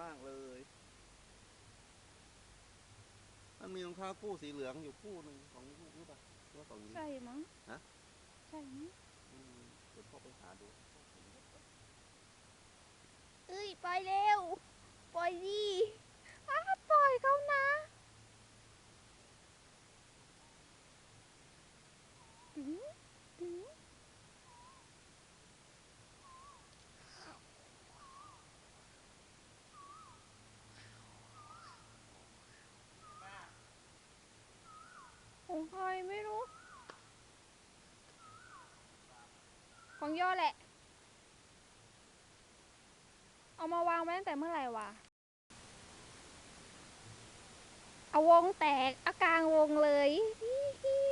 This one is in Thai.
มากเลย มันมีรองเท้าคู่สีเหลืองอยู่คู่หนึ่งของลูกหรือเปล่าหรือว่าของนี้ใช่มั้งฮะใช่มั้งอืมเดี๋ยวพ่อไปหาดู เอ้ยปล่อยเร็ว ปล่อยดิอ้าปล่อยเขานะดึงดึง ของใครไม่รู้ ของย่อแหละ เอามาวางไว้ตั้งแต่เมื่อไหร่วะ เอาวงแตกอากางวงเลยฮิฮิ